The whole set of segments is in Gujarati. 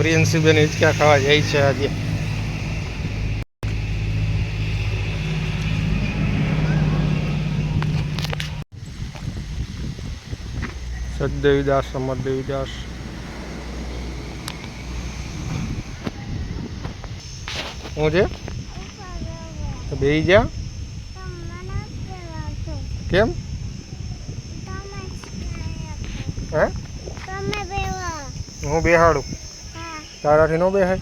પ્રિયંશીબેન હિંચકા ખાવા જાય છે આજે. સદદેવીદાસ સમરદેવીદાસ હું છે? બેહી જા કેમ હે? હું બેહાડું. તારાથી ન બેહાય?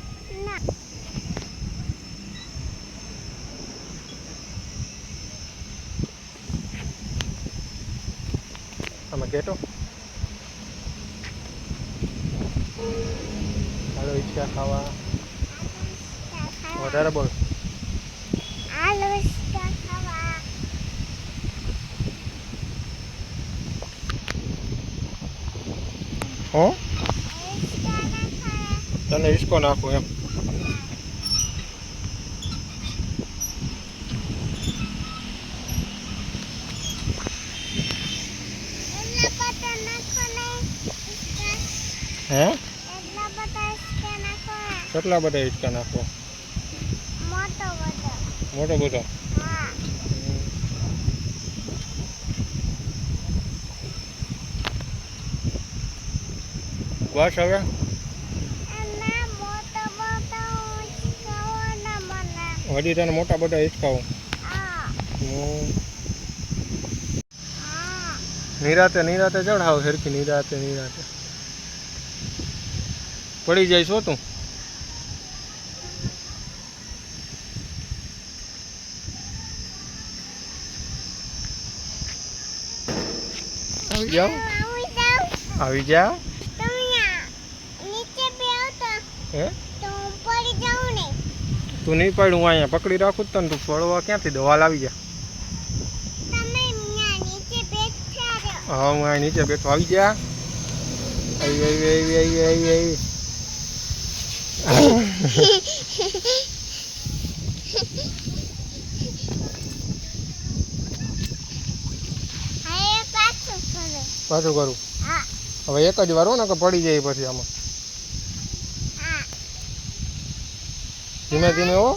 આમાં કેટો? હાલો ઈચ્છા ખાવા. વધારે બોલ. હો? તને હિસકો નાખું એમ હે કેટલા બધા હિંચકા નાખો મોટો બધો બસ હવે તને મોટા બધા હિસકાઓ નિરાતે નિરાતે ચઢાવ સરખી નિરાતે નિરાતે. પડી જાય છો તું. આવી જાઓ. આવી જા હે? તું નહીં પડ્યું અહીંયા પકડી રાખું તને. તું પડવા ક્યાંથી? દવા લાવી જા હા હું અહીં નીચે બેઠો. આવી જા આવી આવી આવી આવી આવી આવી. પાછું કરું? હવે એક જ વાર હો ને કે પડી જાય પછી આમાં. ધીમે ધીમે હો.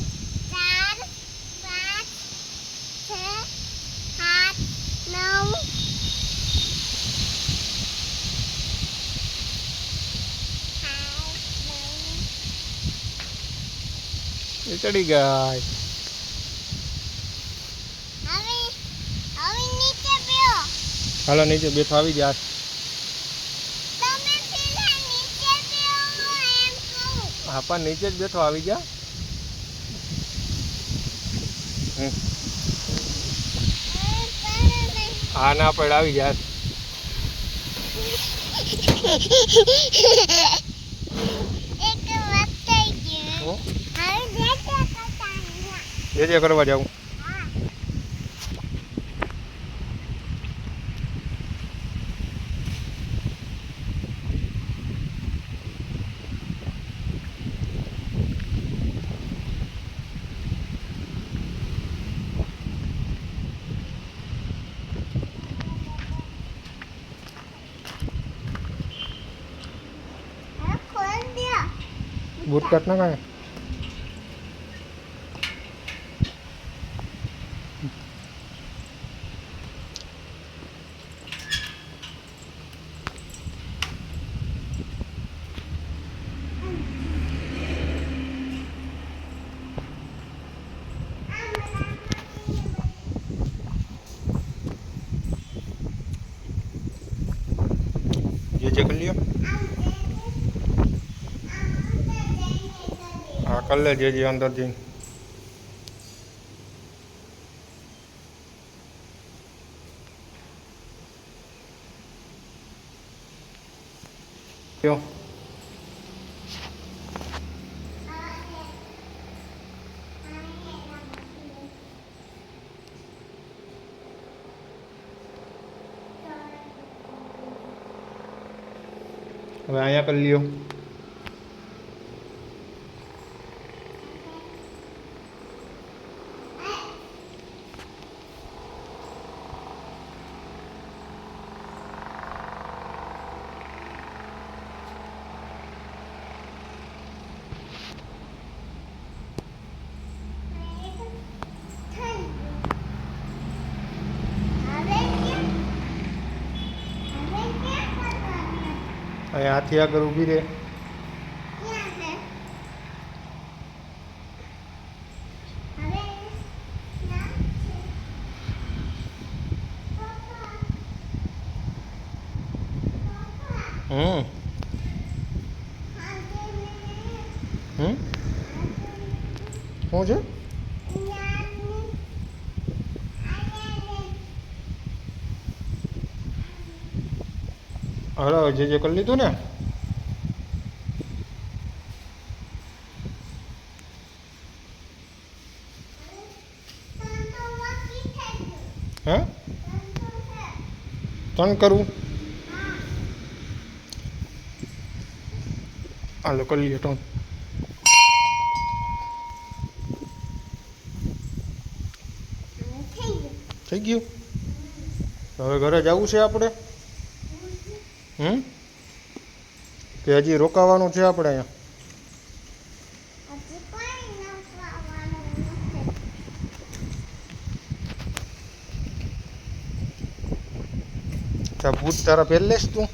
ચડી બેહો. હાલો નીચે બેઠો આવી કહું. હા પણ નીચે જ બેઠો આવી જા હમ. હા. ના પડાવી અહીંયા. જે જે કરવા જાઉં હા હવે ખોલ દ્યો બૂટ કાટ ના કાંઈ જે જે કરી લ્યો હા કરી લે જે અંદરથી લ્યો હવે અહીંયા કરી લ્યો અહીંયા હાથી આગળ ઊભી રહે. હમ? શું છે? હલો જે જે કરી લીધું ને. હે? ત્રણ કરવું હાલો, કરી લઈએ ત્રણ. થઈ ગયું? હવે ઘરે જવું છે આપણે? હમ? કે હજી રોકાવાનું છે આપણે અહીંયા? હજી ભૂત તારા પહેર લેશ તું.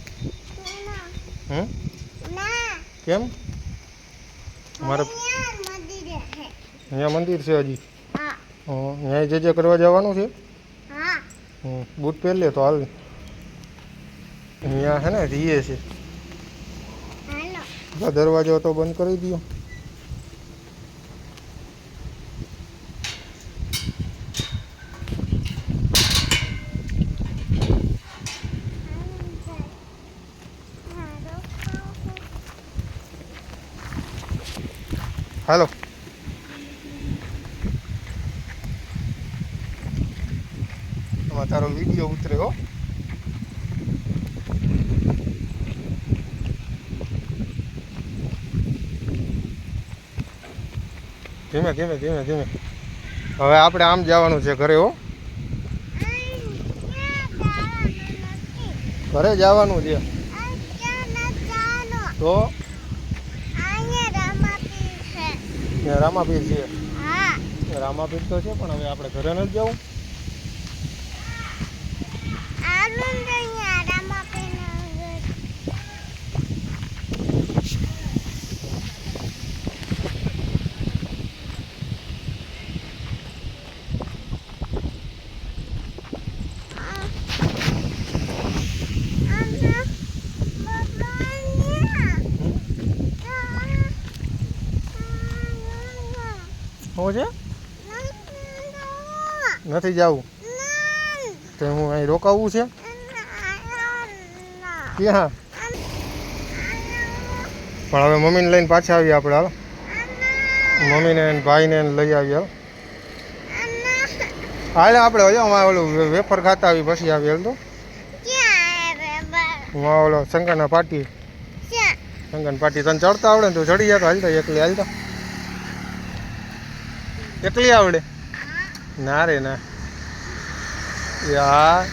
હમ? કેમ? મારે અહીંયા મંદિર છે. અહીંયા હજી? ન્યાય જે જે કરવા જવાનું છે? બૂટ પહેર લે તો હાલ. અહીંયા છે ને રીએ છે. દરવાજો તો બંધ કરી દો હાલો. તારો વીડિયો ઉતરે ધીમે ધીમે ધીમે ધીમે. હવે આપણે આમ જવાનું છે ઘરે, હો. ઘરે જવાનું છે. તો? રામાપીર છે. રામાપીર તો છે, પણ હવે આપણે ઘરે નથી જવું. શું છે? નથી જવું? તો હું અહીં રોકાવું છે? ક્યાં? પણ હવે મમ્મીને લઈને પાછા આવીએ આપણે હાલ. મમ્મીને ભાઈને લઈ આવીએ હાલ. આપણે હજો ઓલું વેફર ખાતા આવી પછી આવીએ હાલ તો. હું ઓલો શંકરના પાટી. શંકર પાટી તને ચડતા આવડે ને તું ચડી જાય તો હાલતો એકલી હાલતો એકલી આવડે? ના રે ના. યાર.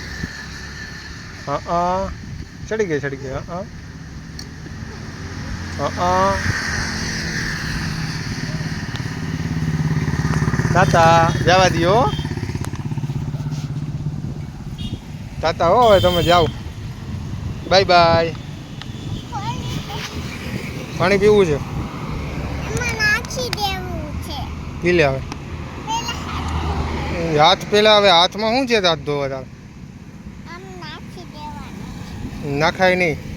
હા ચડી ગઈ ચડી ગઈ. હા હા તાતા જવા દો તાતા હો હવે તમે જાઓ. Bye bye. પાણી પીવું છે. પી લે હવે. હાથ પેલા હવે હાથમાં શું છે હાથ ધોવા તાર? નાખાય નહીં.